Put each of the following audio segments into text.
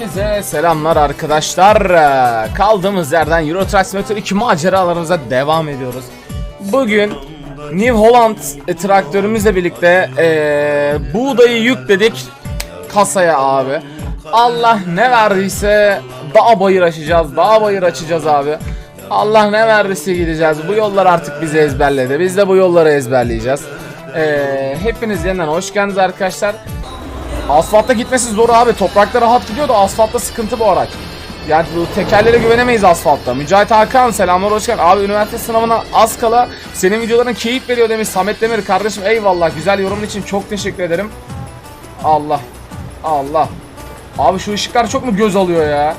herkese selamlar arkadaşlar. Kaldığımız yerden Euro Truck Simulator 2 maceralarımıza devam ediyoruz. Bugün New Holland e, traktörümüzle birlikte e, buğdayı yükledik kasaya abi. Allah ne verdiyse dağ bayır açacağız, dağ bayır açacağız abi. Allah ne verdiyse gideceğiz. Bu yollar artık bizi ezberledi. Biz de bu yolları ezberleyeceğiz. Ee, hepiniz yeniden hoş geldiniz arkadaşlar. Asfaltta gitmesi zor abi. Toprakta rahat gidiyor da asfaltta sıkıntı bu araç. Yani bu tekerlere güvenemeyiz asfaltta. Mücahit Hakan selamlar hoş geldin. Abi üniversite sınavına az kala senin videoların keyif veriyor demiş Samet Demir. Kardeşim eyvallah güzel yorumun için çok teşekkür ederim. Allah. Allah. Abi şu ışıklar çok mu göz alıyor ya?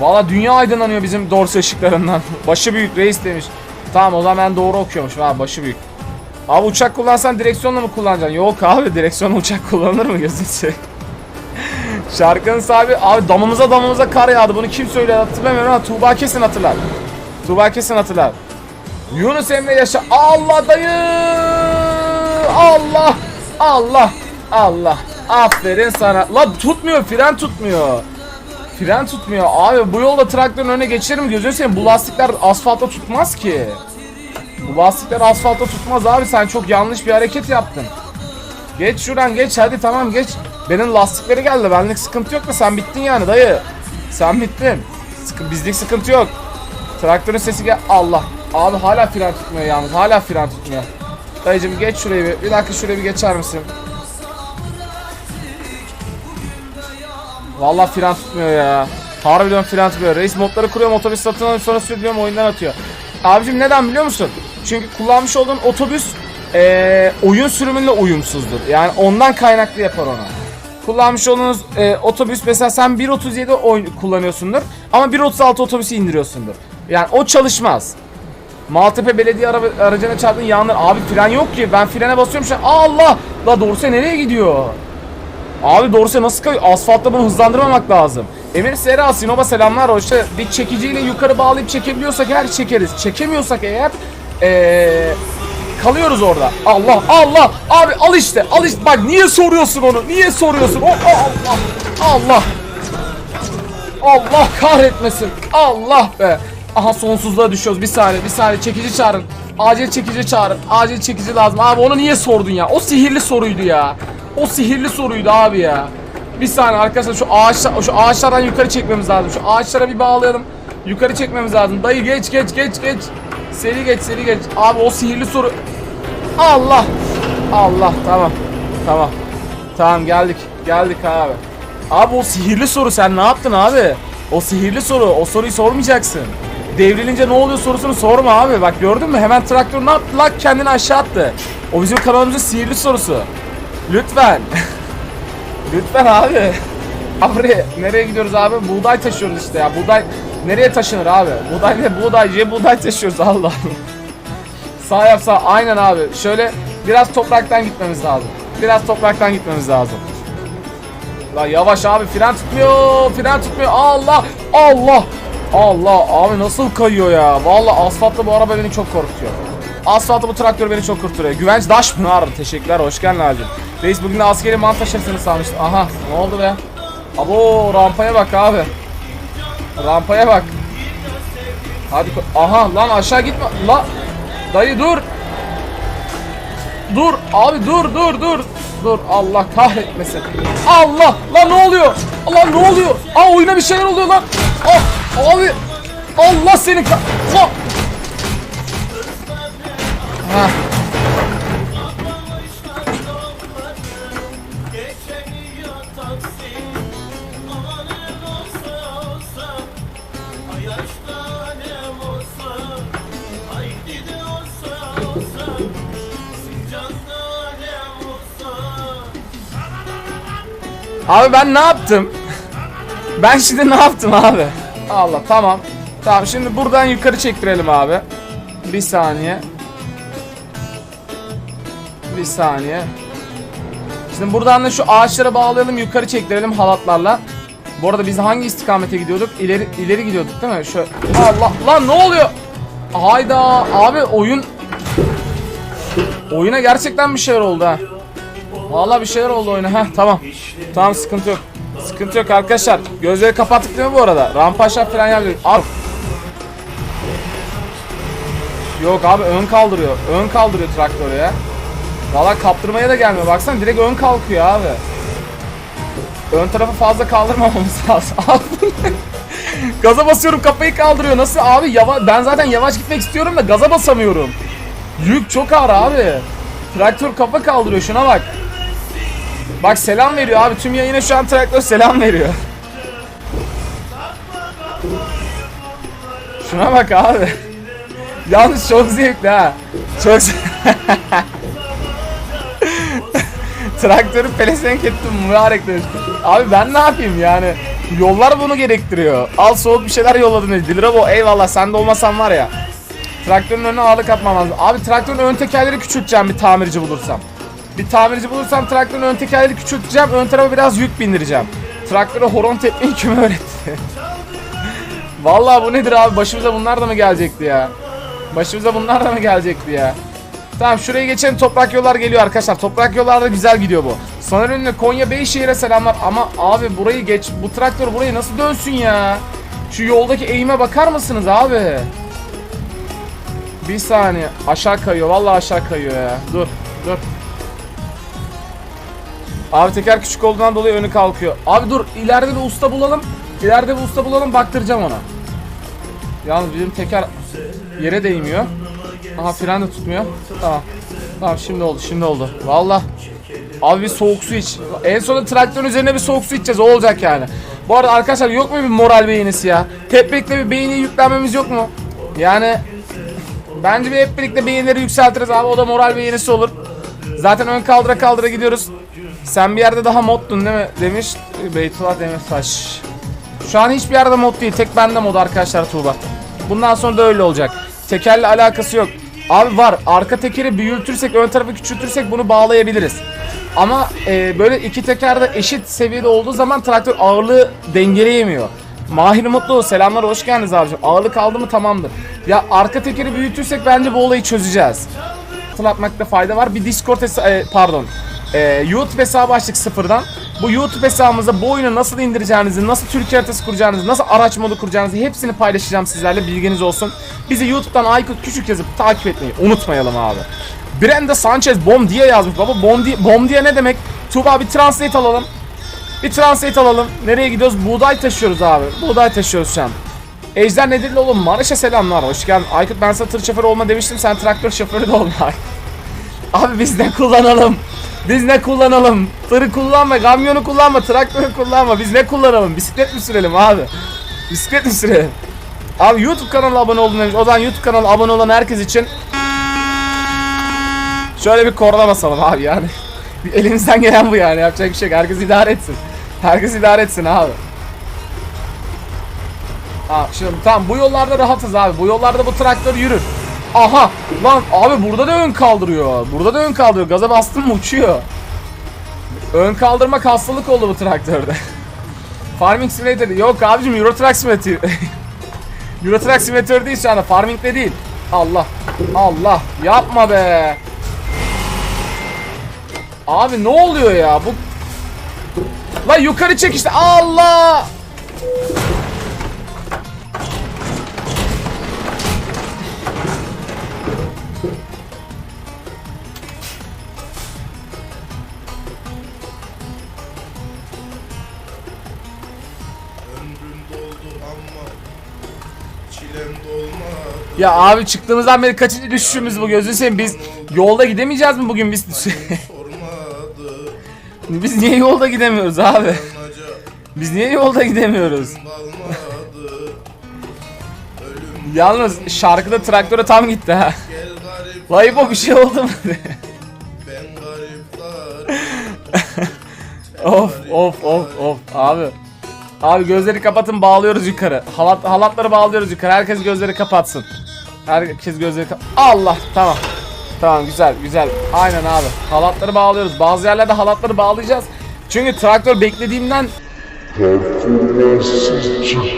Valla dünya aydınlanıyor bizim dorsi ışıklarından. başı büyük reis demiş. Tamam o zaman ben doğru okuyormuşum abi başı büyük. Abi uçak kullansan direksiyonla mı kullanacaksın? Yok abi direksiyonla uçak kullanılır mı gözünü seveyim. Şarkının sahibi abi damımıza damımıza kar yağdı. Bunu kim söylüyor hatırlamıyorum ama Tuğba kesin hatırlar. Tuğba kesin hatırlar. Yunus Emre yaşa. Allah dayı. Allah. Allah. Allah. Aferin sana. La tutmuyor fren tutmuyor. Fren tutmuyor. Abi bu yolda traktörün önüne geçerim gözünü seveyim. Bu lastikler asfalta tutmaz ki. Bu lastikler asfalta tutmaz abi. Sen çok yanlış bir hareket yaptın. Geç şuradan geç hadi tamam geç. Benim lastikleri geldi. Benlik sıkıntı yok da sen bittin yani dayı. Sen bittin. Sıkı, bizlik sıkıntı yok. Traktörün sesi gel. Allah. Abi hala fren tutmuyor yalnız. Hala fren tutmuyor. Dayıcım geç şurayı bir. Bir dakika şuraya bir geçer misin? Vallahi fren tutmuyor ya. Harbiden fren tutmuyor. Reis modları kuruyorum otobüs satın alıp sonra sürdürüyorum oyundan atıyor. Abicim neden biliyor musun? Çünkü kullanmış olduğun otobüs eee, oyun sürümünle uyumsuzdur. Yani ondan kaynaklı yapar onu. Kullanmış olduğunuz eee, otobüs mesela sen 1.37 oyun kullanıyorsundur ama 1.36 otobüsü indiriyorsundur. Yani o çalışmaz. Maltepe belediye araba, aracına çarptın yanlar. Abi fren yok ki. Ben frene basıyorum şu an. Allah! La Dorse nereye gidiyor? Abi doğrusu nasıl kayıyor? Asfaltta bunu hızlandırmamak lazım. Emir Sera Sinop'a selamlar hoşça. Bir çekiciyle yukarı bağlayıp çekebiliyorsak eğer çekeriz. Çekemiyorsak eğer ee, kalıyoruz orada. Allah Allah. Abi al işte al işte. Bak niye soruyorsun onu? Niye soruyorsun? O Allah. Allah. Allah kahretmesin. Allah be. Aha sonsuzluğa düşüyoruz. Bir saniye bir saniye. Çekici çağırın. Acil çekici çağırın. Acil çekici lazım. Abi onu niye sordun ya? O sihirli soruydu ya. O sihirli soruydu abi ya. Bir saniye arkadaşlar şu ağaçlar şu ağaçlardan yukarı çekmemiz lazım. Şu ağaçlara bir bağlayalım. Yukarı çekmemiz lazım. Dayı geç geç geç geç Seri geç seri geç abi o sihirli soru Allah Allah tamam tamam Tamam geldik geldik abi Abi o sihirli soru sen ne yaptın abi? O sihirli soru o soruyu sormayacaksın. Devrilince ne oluyor sorusunu sorma abi. Bak gördün mü hemen traktör ne yaptı lan kendini aşağı attı. O bizim kanalımızın sihirli sorusu. Lütfen. Lütfen abi. Abi nereye gidiyoruz abi? Buğday taşıyoruz işte ya. Buğday nereye taşınır abi? Buğday ne? Buğday, ye buğday taşıyoruz Allah. Sağ yap sağ. Aynen abi. Şöyle biraz topraktan gitmemiz lazım. Biraz topraktan gitmemiz lazım. La yavaş abi fren tutmuyor. Fren tutmuyor. Allah. Allah. Allah abi nasıl kayıyor ya? Vallahi asfaltta bu araba beni çok korkutuyor. Asfaltta bu traktör beni çok kurtarıyor. Güvenç Daşpınar. Teşekkürler. Hoş geldin abicim. Reis bugün de askeri mant taşırsınız sanmıştım. Aha ne oldu be? Abo rampaya bak abi. Rampaya bak. Hadi Aha lan aşağı gitme. La dayı dur. Dur abi dur dur dur. Dur Allah kahretmesin. Allah lan ne oluyor? Lan ne oluyor? Aa oyuna bir şeyler oluyor lan. Ah abi. Allah seni ka... La. Abi ben ne yaptım? Ben şimdi ne yaptım abi? Allah tamam. Tamam şimdi buradan yukarı çektirelim abi. Bir saniye. Bir saniye. Şimdi buradan da şu ağaçlara bağlayalım yukarı çektirelim halatlarla. Bu arada biz hangi istikamete gidiyorduk? İleri ileri gidiyorduk değil mi? Şu Allah lan ne oluyor? Hayda abi oyun oyuna gerçekten bir şeyler oldu ha. Vallahi bir şeyler oldu oyuna. Heh tamam. Tamam sıkıntı yok. Sıkıntı yok arkadaşlar. Gözleri kapattık değil mi bu arada? Rampa aşağı falan yapıyoruz. Abi. Yok abi ön kaldırıyor. Ön kaldırıyor traktörü ya. Valla kaptırmaya da gelmiyor. Baksana direkt ön kalkıyor abi. Ön tarafı fazla kaldırmamamız lazım. Gaza basıyorum kafayı kaldırıyor. Nasıl abi? Yava ben zaten yavaş gitmek istiyorum da gaza basamıyorum. Yük çok ağır abi. Traktör kafa kaldırıyor şuna bak. Bak selam veriyor abi. Tüm yayına şu an traktör selam veriyor. Şuna bak abi. Yalnız çok zevkli ha. Çok Traktörü pelesenk ettim mübarek. Abi ben ne yapayım yani? Yollar bunu gerektiriyor. Al soğuk bir şeyler yolladın dedi. Dilrabo eyvallah sen de olmasan var ya. Traktörün önüne ağırlık atmam lazım. Abi traktörün ön tekerleri küçülteceğim bir tamirci bulursam. Bir tamirci bulursam traktörün ön tekerleri küçülteceğim. Ön tarafa biraz yük bindireceğim. Traktöre horon tepmeyi kim öğretti? Vallahi bu nedir abi? Başımıza bunlar da mı gelecekti ya? Başımıza bunlar da mı gelecekti ya? Tamam şuraya geçelim toprak yollar geliyor arkadaşlar. Toprak yollarda güzel gidiyor bu. Soner önüne Konya Beyşehir'e selamlar. Ama abi burayı geç. Bu traktör burayı nasıl dönsün ya? Şu yoldaki eğime bakar mısınız abi? Bir saniye. Aşağı kayıyor. Vallahi aşağı kayıyor ya. Dur. Dur. Abi teker küçük olduğundan dolayı önü kalkıyor. Abi dur. ileride bir usta bulalım. İleride bir usta bulalım. Baktıracağım ona. Yalnız bizim teker yere değmiyor. Aha fren de tutmuyor. Tamam. Tamam şimdi oldu. Şimdi oldu. Valla. Abi bir soğuk su iç. En sonunda traktörün üzerine bir soğuk su içeceğiz. O olacak yani. Bu arada arkadaşlar yok mu bir moral beğenisi ya? Hep birlikte bir beğeni yüklenmemiz yok mu? Yani bence bir hep birlikte beğenileri yükseltiriz abi. O da moral beğenisi olur. Zaten ön kaldıra kaldıra gidiyoruz. Sen bir yerde daha moddun değil mi? Demiş Beytullah Demirtaş. Şu an hiçbir yerde mod değil. Tek bende mod arkadaşlar Tuğba. Bundan sonra da öyle olacak. Tekerle alakası yok. Abi var. Arka tekeri büyütürsek, ön tarafı küçültürsek bunu bağlayabiliriz. Ama e, böyle iki teker de eşit seviyede olduğu zaman traktör ağırlığı dengeleyemiyor. Mahir Mutlu selamlar hoş geldiniz abicim. Ağırlık aldı mı tamamdır. Ya arka tekeri büyütürsek bence bu olayı çözeceğiz. Hatırlatmakta fayda var. Bir Discord e, pardon. E, YouTube hesabı açtık sıfırdan. Bu YouTube hesabımızda bu oyunu nasıl indireceğinizi, nasıl Türkiye haritası kuracağınızı, nasıl araç modu kuracağınızı hepsini paylaşacağım sizlerle bilginiz olsun. Bizi YouTube'dan Aykut küçük yazıp takip etmeyi unutmayalım abi. Brenda Sanchez bom diye yazmış baba. Bom diye, bom diye ne demek? Tuğba bir translate alalım. Bir translate alalım. Nereye gidiyoruz? Buğday taşıyoruz abi. Buğday taşıyoruz şu an. Ejder Nedirli oğlum Maraş'a selamlar. Hoş geldin. Aykut ben sana tır şoförü olma demiştim. Sen traktör şoförü de olma. Abi biz ne kullanalım? Biz ne kullanalım? Tırı kullanma, kamyonu kullanma, traktörü kullanma. Biz ne kullanalım? Bisiklet mi sürelim abi? Bisiklet mi sürelim? Abi YouTube kanalına abone oldum demiş. O zaman YouTube kanalına abone olan herkes için şöyle bir korna basalım abi yani. Elimizden gelen bu yani. Yapacak bir şey yok. Herkes idare etsin. Herkes idare etsin abi. Ha, şimdi tamam bu yollarda rahatız abi. Bu yollarda bu traktör yürür. Aha lan abi burada da ön kaldırıyor. Burada da ön kaldırıyor. Gaza bastım mı uçuyor. Ön kaldırma hastalık oldu bu traktörde. Farming Simulator yok abicim Euro Truck Simulator. Euro Truck Simulator değil şu anda. Farming'de değil. Allah. Allah. Yapma be. Abi ne oluyor ya? Bu Lan yukarı çek işte. Allah. Ya abi çıktığımızdan beri kaçıncı düşüşümüz bu gözünü seveyim. Biz yolda gidemeyeceğiz mi bugün? Biz biz niye yolda gidemiyoruz abi? Biz niye yolda gidemiyoruz? Yalnız şarkıda traktöre tam gitti ha. Layıpo bir şey oldu mu? Of of of of. Abi abi gözleri kapatın bağlıyoruz yukarı. Halat, halatları bağlıyoruz yukarı. Herkes gözleri kapatsın herkes gözleri Allah tamam. Tamam güzel güzel. Aynen abi. Halatları bağlıyoruz. Bazı yerlerde halatları bağlayacağız. Çünkü traktör beklediğimden performanssız çıktı.